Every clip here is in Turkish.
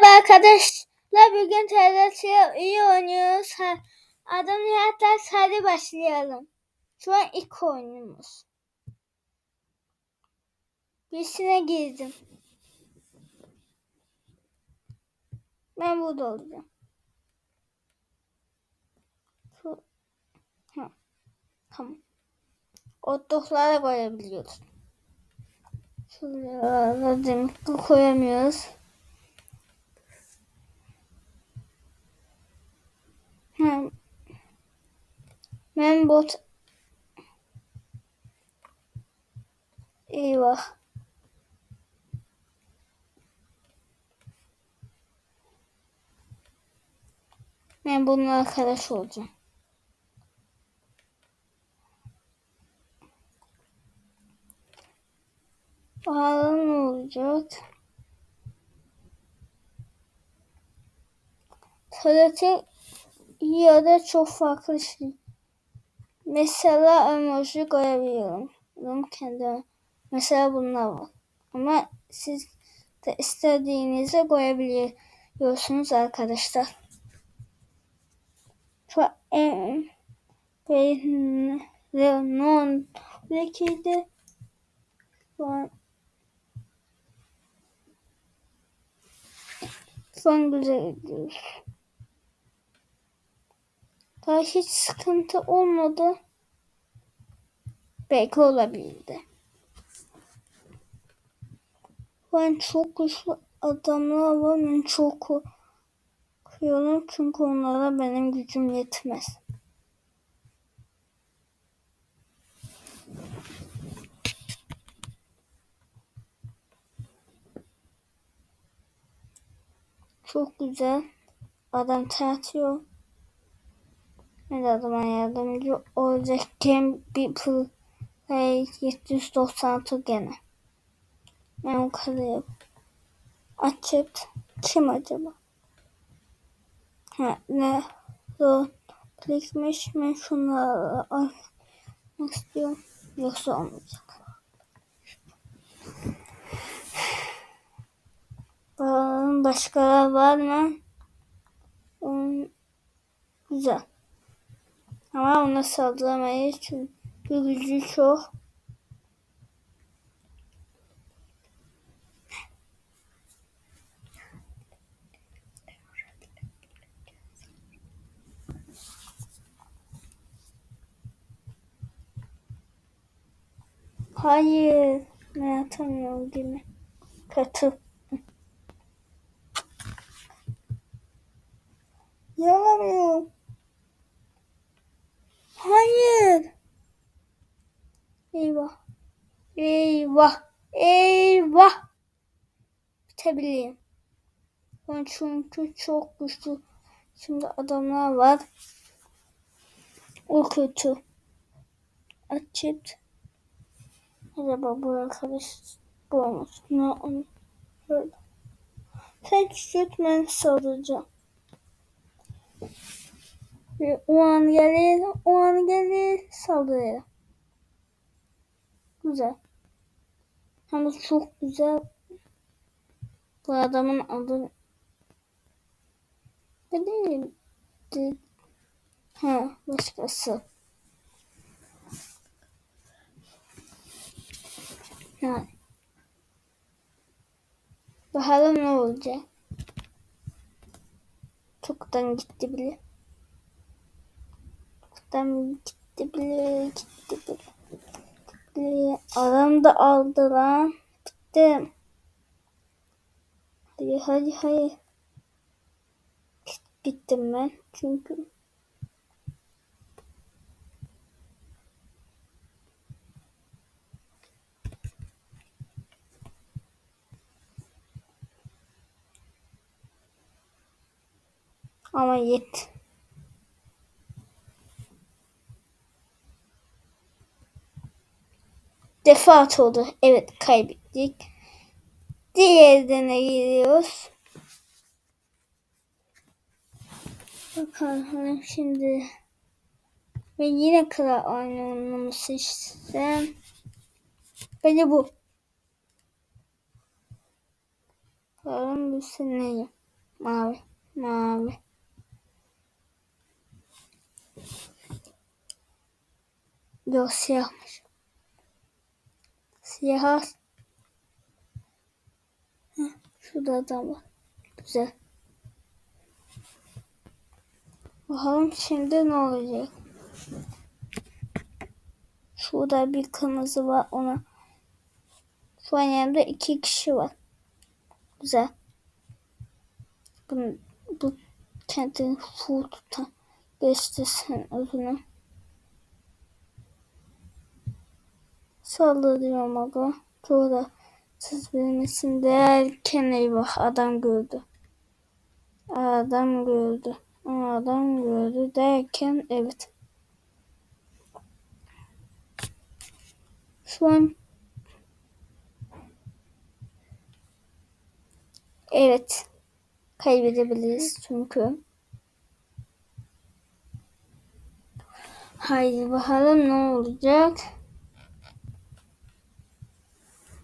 Merhaba arkadaşlar. Bugün TRT iyi oynuyoruz. Ha, Adım Nihatlar. Hadi başlayalım. Şu an ilk oyunumuz. Birisine girdim. Ben burada olacağım. Şu... Ha. Tamam. Otluklara koyabiliyoruz. Şuraya ki koyamıyoruz. Ha. Ben bot Eyvah. Ben bununla arkadaş olacağım. Bakalım ne olacak. TRT ya da çok farklı şey. Mesela emoji koyabiliyorum. Benim kendi mesela bunlar var. Ama siz de istediğinizi koyabiliyorsunuz arkadaşlar. Şu en an şu an güzel gidiyoruz. Daha hiç sıkıntı olmadı. Belki olabilirdi. Ben çok güçlü adamlar var. Ben çok korkuyorum çünkü onlara benim gücüm yetmez. Çok güzel. Adam tartıyor. Ben de adama yardımcı olacakken bir play 796 gene. Ben o kadar açıp kim acaba? Ha, ne? Klikmiş. Ben şunları almak istiyorum. Yoksa olmayacak. Bakalım başka var mı? Güzel. Ama ona saldıramayız çünkü gücü çok. Hayır. Ne atamıyorum gibi. Kötü. Yalamıyorum. Hayır. Eyvah. Eyvah. Eyvah. Bitebileyim. Ben çünkü çok güçlü. Şimdi adamlar var. O kötü. Açıp. Acaba bu arkadaş bu. Ne onu böyle. Sen küçült ben saldıracağım. O an gelir, o an gelir saldırıya. Güzel. Hem de çok güzel. Bu adamın adı ne değildi? Ha, başkası. Yani. Bakalım ne olacak. Çoktan gitti bile. Çoktan gitti bile. Gitti bile. bile. Adam da aldı lan. Bittim. Hadi hadi hadi. Bittim ben. Çünkü Ama yet. Defaat oldu. Evet kaybettik. Diğerine giriyoruz. Bakalım şimdi. Ve yine kral oyununu seçsem. Bence bu. Bakalım bu seneyi. Mavi. Mavi. Yok siyahmış. Siyah. Heh, şurada adam var. Güzel. Bakalım şimdi ne olacak. Şurada bir kırmızı var ona. Şu an yanımda iki kişi var. Güzel. Bunu, bu kendini full tutan göstersin özünü. Sallıyorum aga. Sonra siz bilmesin derken eyvah adam gördü. Adam gördü. Adam gördü derken evet. Şu an evet kaybedebiliriz çünkü. Haydi bakalım ne olacak.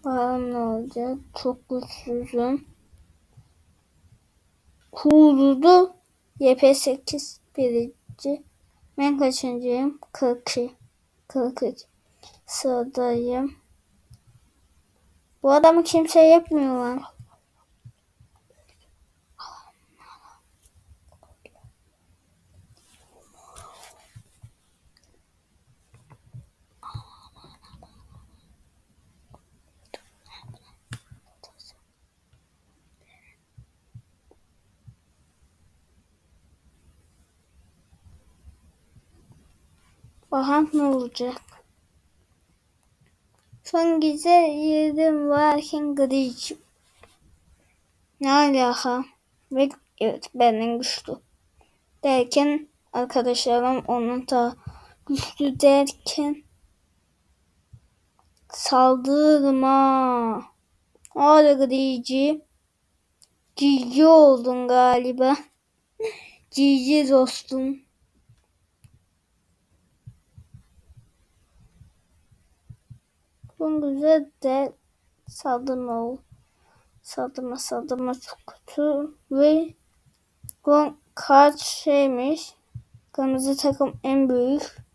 Bakalım ne olacak. Çok güçsüzüm. Kurdu. YP8 birinci. Ben kaçıncıyım? 42. 43. Sıradayım. Bu adamı kimse yapmıyor lan. Bakalım ne olacak. Son gece yedim varken gricim. Ne alaka? Ve evet benden güçlü. Derken arkadaşlarım onun da güçlü derken saldırma. Hadi grici. Cici oldun galiba. Cici dostum. Bu güzel de saldırma o. Saldırma saldırma çok kötü ve bu kaç şeymiş. Kırmızı takım en büyük.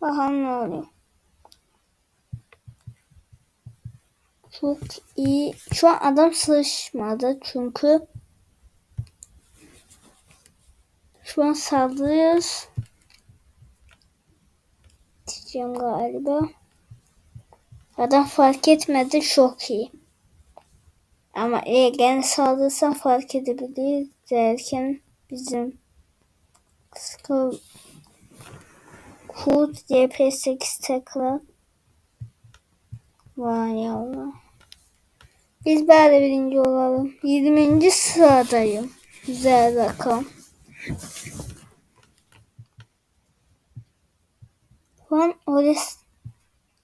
Bakalım ne oluyor. Çok iyi. Şu an adam sıçmadı çünkü şu an saldırıyoruz. Diyeceğim galiba. Adam fark etmedi çok iyi. Ama eğer saldırırsan fark edebilir derken bizim Skull Kurt CP8 tekrar Vay Allah. Biz böyle birinci olalım. 20. sıradayım. Güzel rakam. Lan orası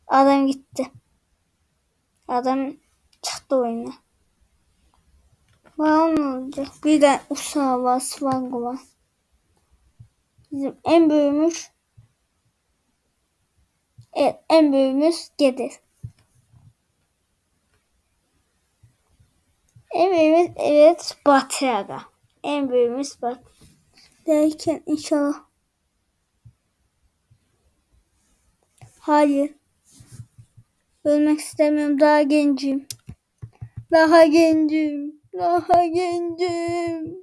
adam gitti. Adam çıktı oyuna. Var ne olacak? Bir de uçağı var, swag var. Bizim en büyüğümüz Evet, en büyüğümüz gelir. En büyüğümüz evet Batı'da. En büyüğümüz Batı. Derken inşallah. Hayır. Ölmek istemiyorum. Daha gencim. Daha gencim. Daha gencim.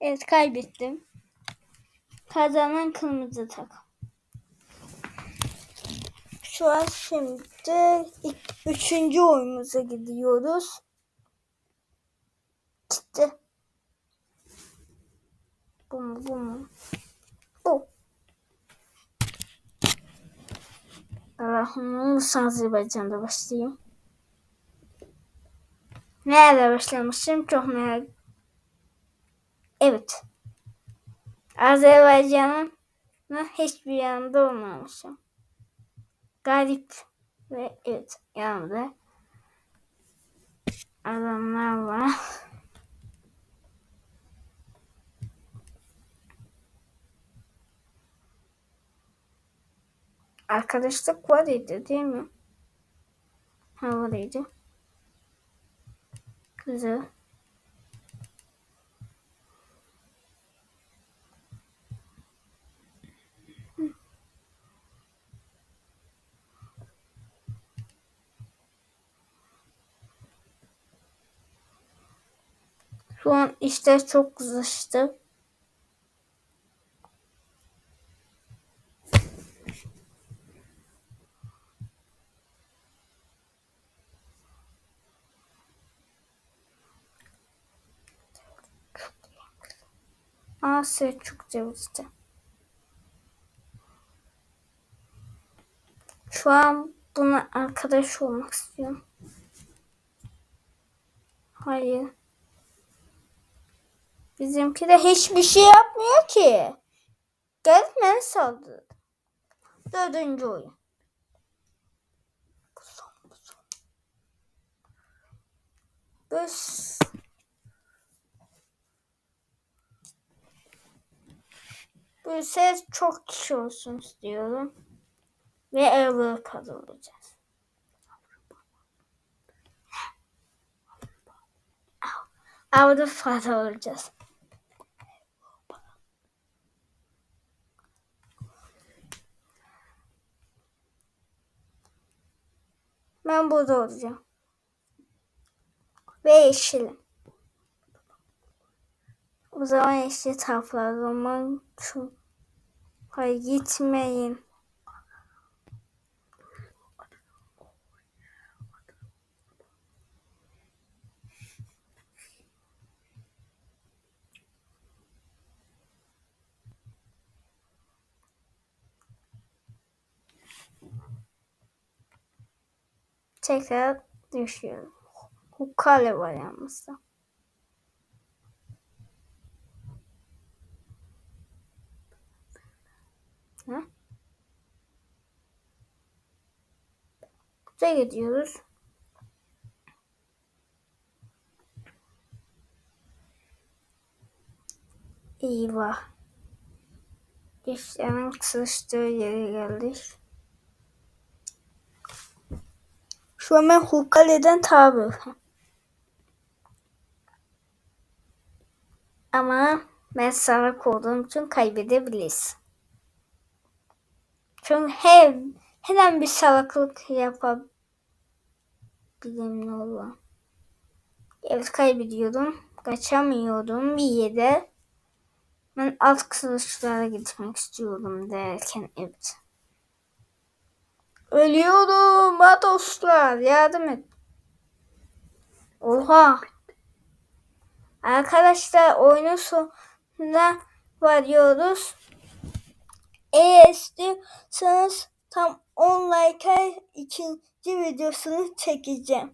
Evet kaybettim. Kazanan kırmızı takım. Şu an şimdi ilk, üçüncü oyunumuza gidiyoruz. Gitti. Bu mu bu mu? Bu. Allah'ım nasıl Azerbaycan'da başlayayım? Nerede başlamışım çok merak Evet. Azerbaycan'ın hiçbir yanında olmamışım. Garip ve evet yanımda adamlar var. Arkadaşlık var idi değil mi? Ha var idi. Güzel. Şu an işler çok kızıştı. Aa Selçuk Ceviz'de. Şu an buna arkadaş olmak istiyorum. Hayır. Bizimki de hiçbir şey yapmıyor ki. Gelmeye saldırdı. Dördüncü oyun. Son, bu ses çok kişi olsun istiyorum. Ve Avrupa olacağız. Avrupa'da olacağız. Ben burada olacağım. Ve yeşilim. O zaman yeşil taraflar zaman şu. Hayır gitmeyin. Tekrar düşüyorum. Hukale var. Ha? Buraya gidiyoruz. Eyvah. Geçlerin kısıştığı yere geldik. Şu an ben Hukale'den tabi. Ama ben salak olduğum için kaybedebiliriz. Çünkü her, her an bir salaklık yapabilirim ne olur. Evet kaybediyordum. Kaçamıyordum bir yere. Ben alt kılıçlara gitmek istiyordum derken evet. Ölüyorum ha dostlar yardım et. Oha. Arkadaşlar oyunun sonuna varıyoruz. Eğer istiyorsanız tam 10 like'a ikinci videosunu çekeceğim.